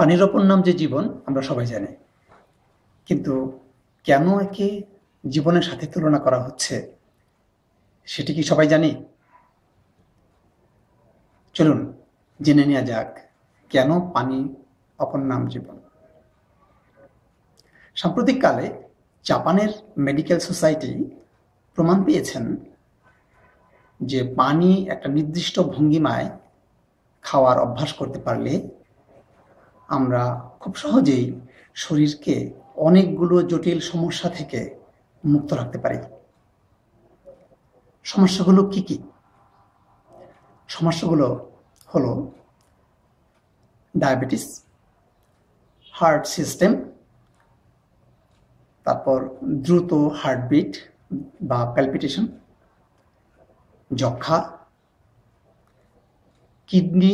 পানির অপর নাম যে জীবন, আমরা সবাই জানি। কিন্তু কেন একে জীবনের সাথে তুলনা করা হচ্ছে, সেটি কি সবাই জানি? চলুন জেনে নেওয়া যাক, কেন পানি অপর নাম জীবন? সাম্প্রতিককালে জাপানের মেডিকেল সোসাইটি প্রমাণ পেয়েছেন যে পানি একটা নির্দিষ্ট ভঙ্গিমায় খাওয়ার অভ্যাস করতে পারলে আমরা খুব সহজেই শরীরকে অনেকগুলো জটিল সমস্যা থেকে মুক্ত রাখতে পারি। সমস্যাগুলো কি কি? সমস্যাগুলো হলো ডায়াবেটিস, হার্ট সিস্টেম, তারপর দ্রুত হার্টবিট বা প্যালপিটেশন যক্ষা কিডনি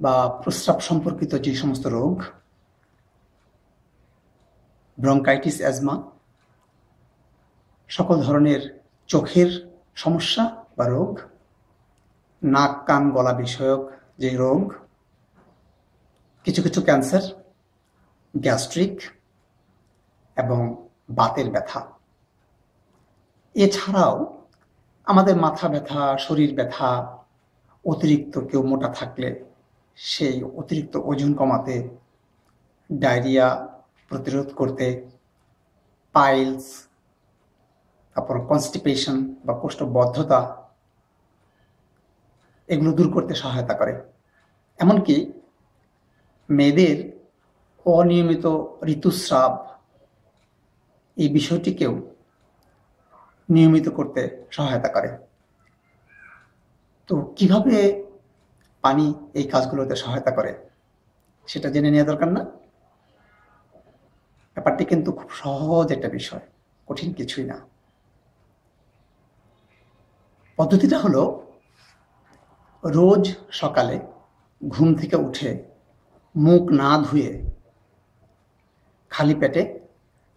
বা প্রস্রাব সম্পর্কিত যে সমস্ত রোগ, ব্রঙ্কাইটিস, অ্যাজমা, সকল ধরনের চোখের সমস্যা বা রোগ, নাক, কান, গলা বিষয়ক যে রোগ, কিছু কিছু ক্যান্সার, গ্যাস্ট্রিক এবং বাতের ব্যথা। এছাড়াও আমাদের মাথা ব্যথা, শরীর ব্যথা, অতিরিক্ত কেউ মোটা থাকলে সেই অতিরিক্ত ওজন কমাতে, ডায়রিয়া প্রতিরোধ করতে, পাইলস, তারপর কনস্টিপেশন বা কোষ্ঠবদ্ধতা, এগুলো দূর করতে সহায়তা করে। এমনকি মেয়েদের অনিয়মিত ঋতুস্রাব এই বিষয়টিকেও নিয়মিত করতে সহায়তা করে। তো কীভাবে পানি এই কাজগুলোতে সহায়তা করে। সেটা জেনে নেওয়া দরকার না। ব্যাপারটি কিন্তু খুব সহজ একটা বিষয়, কঠিন কিছুই না। পদ্ধতিটা হলো, রোজ সকালে ঘুম থেকে উঠে মুখ না ধুয়ে খালি পেটে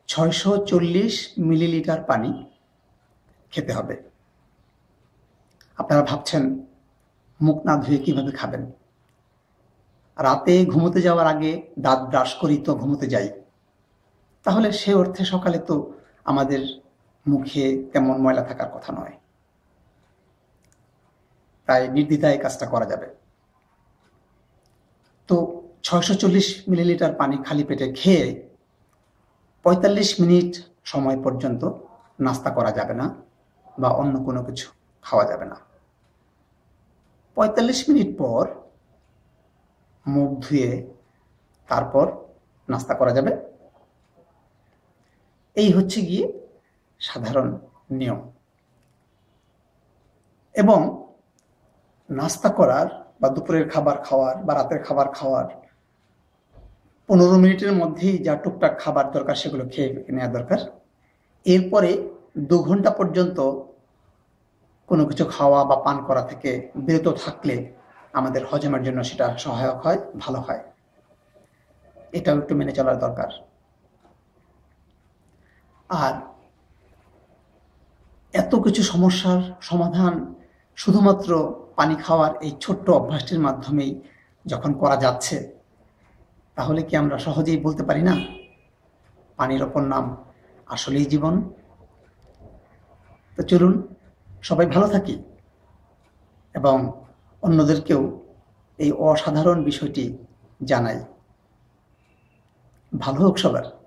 ছয়শো চল্লিশ মিলিলিটার পানি খেতে হবে। আপনারা ভাবছেন মুখ না ধুয়ে কীভাবে খাবেন? রাতে ঘুমোতে যাওয়ার আগে দাঁত ব্রাশ করি তো ঘুমোতে যাই। তাহলে সে অর্থে সকালে তো আমাদের মুখে তেমন ময়লা থাকার কথা নয়। তাই নির্দ্বিধায় কাজটা করা যাবে। তো ছয়শো চল্লিশ মিলিলিটার পানি খালি পেটে খেয়ে পঁয়তাল্লিশ মিনিট সময় পর্যন্ত নাস্তা করা যাবে না বা অন্য কোনো কিছু খাওয়া যাবে না। পঁয়তাল্লিশ মিনিট পর মুখ ধুয়ে তারপর নাস্তা করা যাবে। এই হচ্ছে গিয়ে সাধারণ নিয়ম। এবং নাস্তা করার বা দুপুরের খাবার খাওয়ার বা রাতের খাবার খাওয়ার পনেরো মিনিটের মধ্যেই যা টুকটাক খাবার দরকার সেগুলো খেয়ে নেওয়া দরকার। এরপরে দু ঘণ্টা পর্যন্ত কোনো কিছু খাওয়া বা পান করা থেকে বিরত থাকলে আমাদের হজমের জন্য সেটা সহায়ক হয়, ভালো হয়। এটাও একটু মেনে চলার দরকার। আর এত কিছু সমস্যার সমাধান শুধুমাত্র পানি খাওয়ার এই ছোট্ট অভ্যাসটির মাধ্যমেই যখন করা যাচ্ছে, তাহলে কি আমরা সহজেই বলতে পারি না? পানির ওপর নাম আসলেই জীবন। তো চলুন সবাই ভালো থাকি এবং অন্যদেরকেও এই অসাধারণ বিষয়টি জানাই। ভালো হোক সবার।